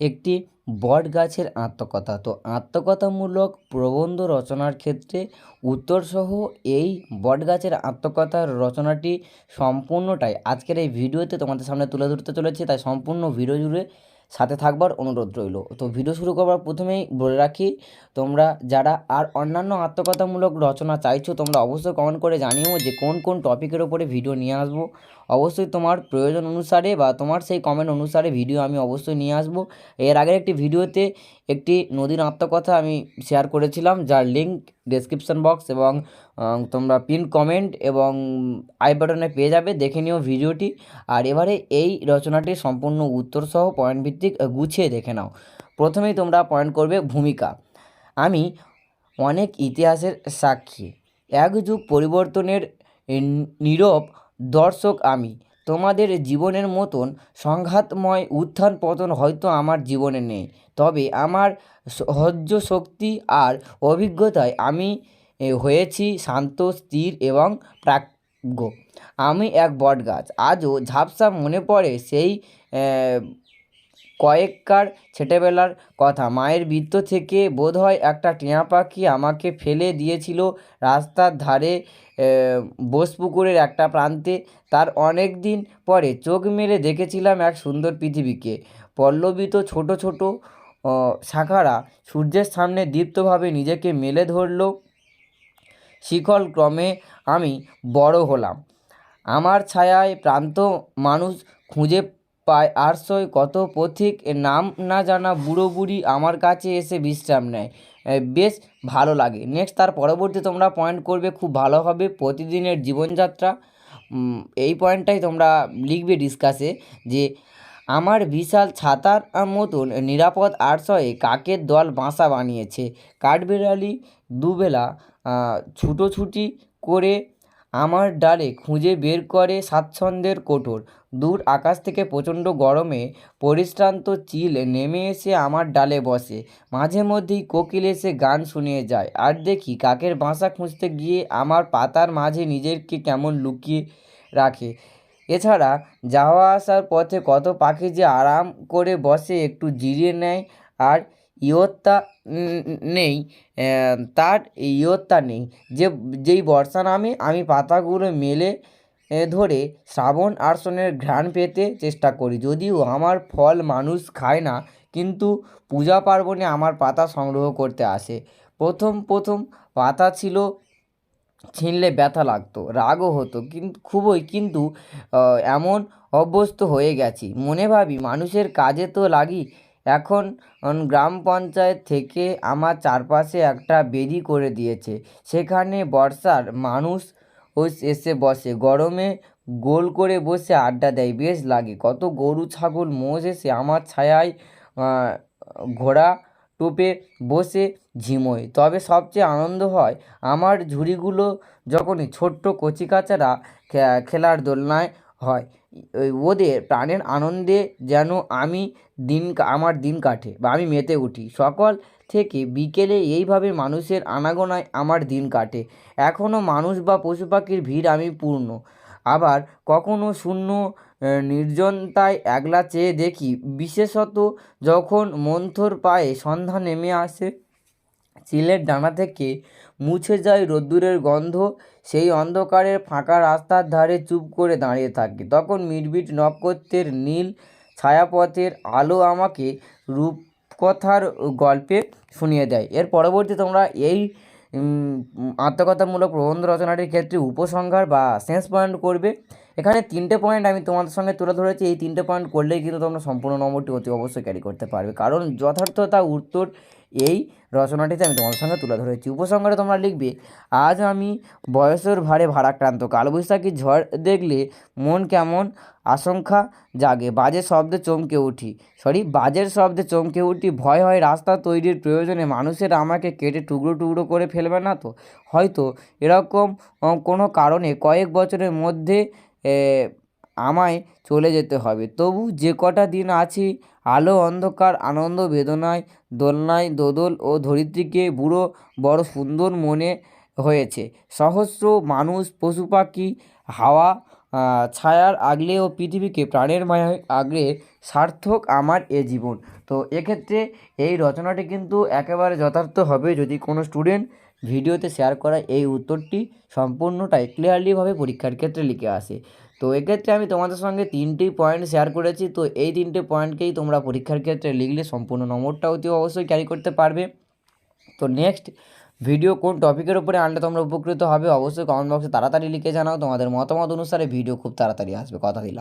একটি বট গাছের আত্মকথা। তো আত্মকথামূলক প্রবন্ধ রচনার ক্ষেত্রে উত্তরসহ এই বট গাছের আত্মকথার রচনাটি সম্পূর্ণটাই আজকের এই ভিডিওতে তোমাদের সামনে তুলে ধরতে চলেছে। তাই সম্পূর্ণ ভিডিও জুড়ে সাথে থাকবার অনুরোধ রইল। তো ভিডিও শুরু করবার প্রথমেই বলে রাখি, তোমরা যারা আর অন্যান্য আত্মকথামূলক রচনা চাইছো, তোমরা অবশ্যই কমেন্ট করে জানিও যে কোন কোন টপিকের ওপরে ভিডিও নিয়ে আসব। অবশ্যই তোমার প্রয়োজন অনুসারে বা তোমার সেই কমেন্ট অনুসারে ভিডিও আমি অবশ্যই নিয়ে আসব। এর আগের একটি ভিডিওতে একটি নদীর আত্মকথা আমি শেয়ার করেছিলাম, যার লিঙ্ক ডেসক্রিপশন বক্স এবং তোমরা পিন কমেন্ট এবং আই বাটনে পেয়ে যাবে, দেখে নিও ভিডিওটি। আর এবারে এই রচনাটির সম্পূর্ণ উত্তর সহ পয়েন্ট ভিত্তিক গুছিয়ে দেখে নাও। প্রথমেই তোমরা পয়েন্ট করবে ভূমিকা। আমি অনেক ইতিহাসের সাক্ষী। এক যুগ পরিবর্তনের নীরব দর্শক আমি। তোমাদের জীবনের মতন সংঘাতময় উত্থান পতন হয়তো আমার জীবনে নেই। তবে আমার সহ্য শক্তি আর অভিজ্ঞতায় আমি হয়েছি শান্ত, স্থির এবং প্রাজ্ঞ। আমি এক বটগাছ। আজও ঝাপসা মনে পড়ে সেই কয়েককার ছেটেবেলার কথা। মায়ের বৃত্ত থেকে বোধহয় একটা টিয়া পাখি আমাকে ফেলে দিয়েছিল রাস্তার ধারে বোসপুকুরের একটা প্রান্তে। তার অনেক দিন পরে চোখ মেলে দেখেছিলাম এক সুন্দর পৃথিবীকে। পল্লবিত ছোট ছোট শাখারা। সূর্যের সামনে দীপ্তভাবে নিজেকে মেলে ধরলো। শিকল ক্রমে আমি বড় হলাম। আমার ছায়ায় প্রান্ত মানুষ খুঁজে পায়। আরশোয় কত পথিক নাম না জানা বুড়ো বুড়ি আমার কাছে এসে বিশ্রাম নেয়। বেশ ভালো লাগে। নেক্সট তার পরবর্তী তোমরা পয়েন্ট করবে, খুব ভালো হবে প্রতিদিনের জীবনযাত্রা। এই পয়েন্টটাই তোমরা লিখবে ডিসকাসে যে, আমার বিশাল ছাতার মতন নিরাপদ আশ্রয়ে কাকের দল বাসা বানিয়েছে। কাঠবিড়ালি দুবেলা ছুটোছুটি করে আমার ডালে খুঁজে বের করে স্বাচ্ছন্দ্যের কোটর দূর আকাশ থেকে প্রচণ্ড গরমে পরিশ্রান্ত চিল নেমে এসে আমার ডালে বসে। মাঝে মধ্যেই কোকিল এসে গান শুনিয়ে যায়। আর দেখি কাকের বাসা খুঁজতে গিয়ে আমার পাতার মাঝে নিজেকে কেমন লুকিয়ে রাখে। এছাড়া যাওয়া আসার পথে কত পাখি যে আরাম করে বসে একটু জিরিয়ে নেয়। আর ইয়ত্তা নেই তার ইয়ত্তা নেই। যে, যেই বর্ষা নামে আমি পাতাগুলো মেলে ধরে শ্রাবণ আর্সনের ঘ্রাণ পেতে চেষ্টা করি। যদিও আমার ফল মানুষ খায় না, কিন্তু পূজা পার্বণে আমার পাতা সংগ্রহ করতে আসে। প্রথম প্রথম পাতা ছিল ছিঁড়লে ব্যথা লাগতো, রাগও হতো কিন্তু খুবই, কিন্তু এমন অভ্যস্ত হয়ে গেছি। মনে ভাবি, মানুষের কাজে তো লাগি এখন গ্রাম পঞ্চায়েত থেকে আমার চারপাশে একটা বেদি করে দিয়েছে। সেখানে বর্ষার মানুষ এসে বসে। গরমে গোল করে বসে আড্ডা দেয়। বেশ লাগে। কত গরু, ছাগল, মোষ এসে আমার ছায়ায় ঘোড়া টোপে বসে ঝিমোয়। তবে সবচেয়ে আনন্দ হয়, আমার ঝুড়িগুলো যখনই ছোট্ট কচিকাচারা খেলার দোলনায় হয়। ওদের প্রাণের আনন্দে যেন আমি দিন আমার দিন কাটে বা আমি মেতে উঠি। সকাল থেকে বিকেলে এইভাবে মানুষের আনাগোনায় আমার দিন কাটে। এখনও মানুষ বা পশু পাখির ভিড় আমি পূর্ণ। আবার কখনো শূন্য নির্জনতায় একলা চেয়ে দেখি। বিশেষত যখন মন্থর পায়ে সন্ধ্যা নেমে আসে। চিলের ডানা থেকে মুছে যায় রোদ্দুরের গন্ধ। সেই অন্ধকারের ফাঁকা রাস্তার ধারে চুপ করে দাঁড়িয়ে থাকি। তখন মিটমিট নক্ষত্রের নীল ছায়াপথের আলো আমাকে রূপকথার গল্পে শুনিয়ে দেয়। এর পরবর্তী তোমরা এই আত্মকথামূলক প্রবন্ধ রচনাটির ক্ষেত্রে উপসংহার বা সেন্স পয়েন্ট করবে। এখানে তিনটে পয়েন্ট আমি তোমাদের সঙ্গে তুলে ধরেছি। এই তিনটে পয়েন্ট করলেই কিন্তু তোমরা সম্পূর্ণ নম্বরটি অতি অবশ্যই ক্যারি করতে পারবে। কারণ যথার্থতা উত্তর এই রচনাটিতে আমি তোমাদের সঙ্গে তুলে ধরেছি। উপসংহারে তোমরা লিখবে, আজ আমি বয়সের ভারে ভারাক্রান্ত। কালবৈশাখী ঝড় দেখলে মন কেমন আশঙ্কা জাগে। বাজে শব্দে চমকে উঠি। সরি, বাজের শব্দে চমকে উঠি। ভয় হয় রাস্তা তৈরির প্রয়োজনে। মানুষের আমাকে কেটে টুকরো টুকরো করে ফেলবে না তো? হয়তো এরকম কোনো কারণে কয়েক বছরের মধ্যে আমায় চলে যেতে হবে। তবু যে কটা দিন আছি, আলো, অন্ধকার, আনন্দ, বেদনায়, দোলনায়, দোদল ও ধরিত্রীকে বুড়ো, বড়, সুন্দর মনে হয়েছে। সহস্র মানুষ, পশু পাখি, হাওয়া ছায়ার আগলে ও পৃথিবীকে প্রাণের মায়ায় আগলে সার্থক আমার এ জীবন। তো এক্ষেত্রে এই রচনাটি কিন্তু একেবারে যথার্থ হবে যদি কোনো স্টুডেন্ট ভিডিওতে শেয়ার করা এই উত্তরটি সম্পূর্ণটাই ক্লিয়ারলিভাবে পরীক্ষার ক্ষেত্রে লিখে আসে। তো এক্ষেত্রে আমি তোমাদের সঙ্গে তিনটি পয়েন্ট শেয়ার করেছি, তো এই তিনটে পয়েন্টকেই তোমরা পরীক্ষার ক্ষেত্রে লিখলে সম্পূর্ণ নম্বরটা অতি অবশ্যই ক্যারি করতে পারবে। তো নেক্সট ভিডিও কোন টপিকের উপরে আনলে তোমরা উপকৃত হবে, অবশ্যই কমেন্ট বক্সে তাড়াতাড়ি লিখে জানাও, তোমাদের মতামত অনুসারে ভিডিও খুব তাড়াতাড়ি আসবে, কথা দিলাম।